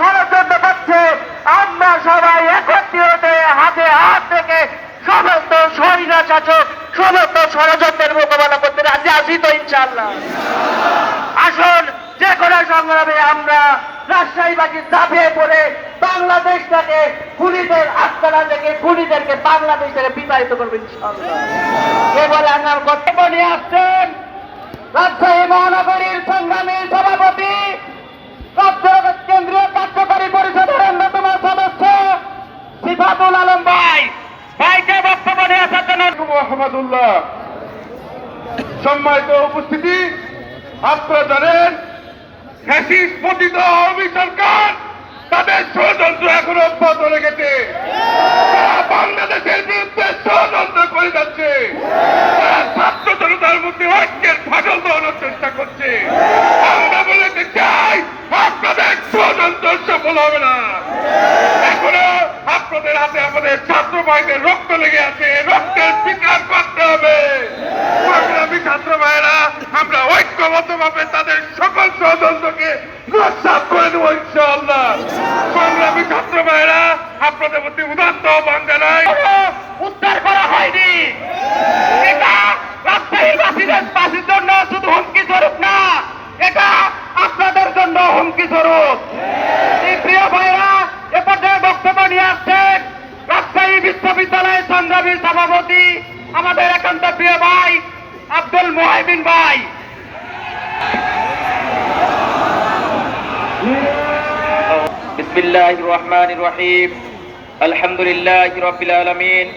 ষড়যন্ত্র করছে আমরা সবাই একত্রিত হাতে হাত থেকে সমস্ত স্বৈরা শাসক, সমস্ত ষড়যন্ত্রের মোকাবেলা করতে রাজি আছি তো ইনশাল্লাহ আসুন, যে কোনো সংগ্রামে আমরা রাজশাহীবাসী ঝাঁপিয়ে পড়ে বাংলাদেশটাকে খুনিদের আস্তানা থেকে খুনিদেরকে বাংলাদেশ থেকে বিতাড়িত করবে এ আমার বক্তব্য নিয়ে আসছেন? রাজশাহী মহানগরীর সংগ্রামী সভাপতি কেন্দ্রীয় কার্যকারী পরিষদের অন্যতম সদস্য সিফাতুল আলম ভাই ভাইকে বক্তব্য নিয়ে আসার জন্য মোহাম্মদুল্লাহ সম্মানিত উপস্থিতি, আপনারা জানেন ফ্যাসিস পতিত আওয়ামী সরকার তাদের ষড়যন্ত্র এখন অব্যাহত রেখেছে। বাংলাদেশের বিরুদ্ধে ষড়যন্ত্র করে যাচ্ছে। তারা ছাত্র জনতার মধ্যে ঐক্যের ফাটল দেওয়ানোর চেষ্টা করছে। আপনাদের হাতে আমাদের ছাত্র ভাইদের রক্ত লেগে আছে। রক্তের বিচার করতে হবে। ছাত্র ভাইয়েরা, আমরা ঐক্যবদ্ধ ভাবে তাদের সকল ষড়যন্ত্রকে করে দেবো ইনশাআল্লাহ। সংগ্রামী ছাত্র ভাইয়েরা, আপনাদের প্রতি উদাত্ত আহ্বান আমাদের একান্ত প্রিয় ভাই আব্দুল মোহাইমিন ভাই بسم الله الرحمن الرحيم الحمد لله رب العالمين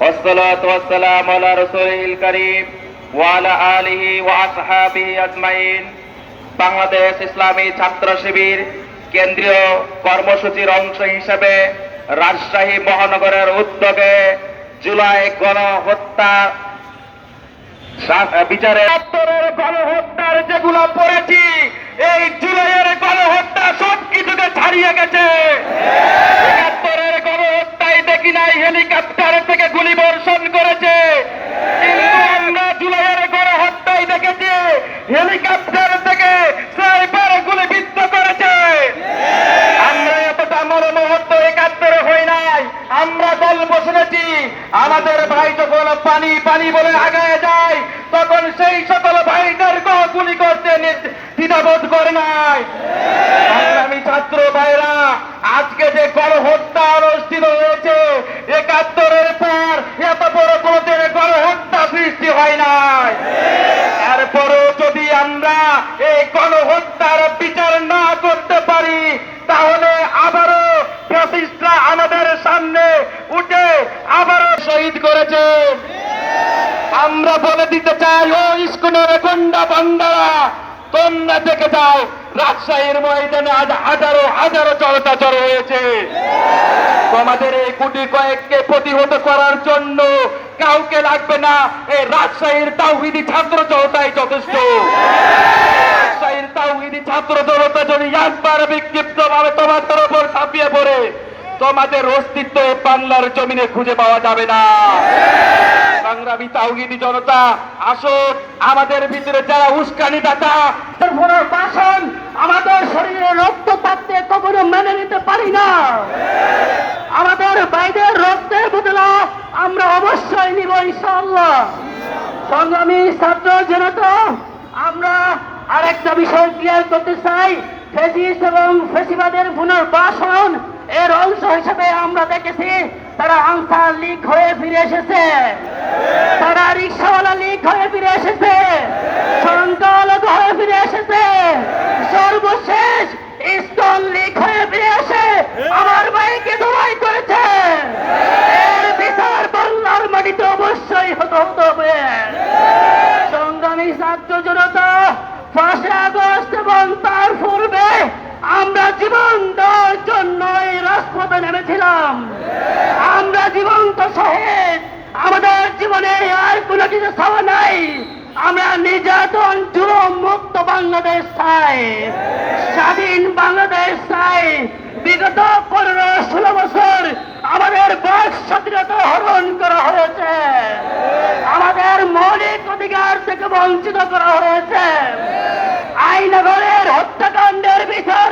والصلاة والسلام على رسوله الكريم وعلى آله وأصحابه أجمعين বাংলাদেশ ইসলামী ছাত্র শিবির কেন্দ্রীয় কর্মসূচির অংশ হিসেবে রাজশাহী মহানগরের উদ্যোগে জুলাই গণহত্যা বিচারে গণহত্যার যেগুলো পড়েছি, এই জুলাইয়ের গণহত্যা সব কিছুকে ছাড়িয়ে গেছে। একাত্তরের গণহত্যায় দেখি নাই, হেলিকপ্টার থেকে গুলি বর্ষণ আমরা গল্প শুনেছি আমাদের ভাই যখন পানি পানি বলে আগায় যায়, তখন সেই সকল ভাইদের গুলি করতে দ্বিধাবোধ করে নাই। সংগ্রামী ছাত্র ভাইরা, আজকে যে গণহত্যা অনুষ্ঠিত হয়েছে, একাত্তরের পর এত বড় কোনদিন গণহত্যা সৃষ্টি হয় নাই। এরপরও যদি আমরা এই গণহত্যার বিচার না করতে পারি, তাহলে আবারও ফ্যাসিস্টরা আমাদের শহীদ করেছে। আমরা বলে দিতে চাই, ও ইস্কুনের গন্ডা বান্দারা, তোমরা থেকে যাও, রাজশাহীর ময়দানে আজ হাজারো হাজারো জনতা হয়েছে। তোমাদের এই গুটি কয়েককে প্রতিহত করার জন্য কাউকে লাগবে না, এই রাজশাহীর তাওহিদি ছাত্র জনতাই যথেষ্ট। রাজশাহীর তাওহিদি ছাত্র জনতা যদি একবার বিক্ষিপ্ত ভাবে তোমাদের উপর ছাপিয়ে পড়ে তোমাদের অস্তিত্ব বাংলার জমিনে খুঁজে পাওয়া যাবে না। সংগ্রামী তাওহিদি জনতা, আসুক, আমাদের ভিতরে যারা উস্কানি দাতা বাসন আমাদের শরীরে রক্ত দিয়ে কখনো মেনে নিতে পারি না। আমাদের বাইরের রক্তের বদলা আমরা অবশ্যই নিব ইনশাআল্লাহ। সংগ্রামী ছাত্র জনতা, আমরা আরেকটা বিষয় ক্লিয়ার করতে চাই, ফেসিস্ট এবং ফেসিবাদের পুনর্বাসন এর অংশ হিসেবে আমরা দেখেছি তারা আনসার লীগ হয়ে ফিরে এসেছে। তারা রিক্সাওয়ালা লীগ হয়ে ফিরে এসেছে। সংখ্যালঘু হয়ে ফিরে এসেছে। সর্বশেষ ইস্কন লীগ হয়ে ফিরে এসে আমার ভাইকে দোয়াই করেছে। এর বিচার বাংলার মাটিতে অবশ্যই হতে হতে হবে। সংগ্রামী ছাত্র জনতা, পাঁচই আগস্ট এবং তার পূর্বে আমরা জীবন দেওয়ার জন্য রাজপথে নেমেছিলাম আমরা জীবন্ত শহীদ আমাদের জীবনে আর কোনো কিছু ছাওয়া নাই। আমরা নির্যাতন, জুলুম মুক্ত বাংলাদেশ চাই। স্বাধীন বাংলাদেশ চাই। বিগত পনেরো, ষোলো বছর আমাদের বয়স স্বাধীনতা হরণ করা হয়েছে। আমাদের মৌলিক অধিকার থেকে বঞ্চিত করা হয়েছে। আইনগরের হত্যাকাণ্ডের বিচার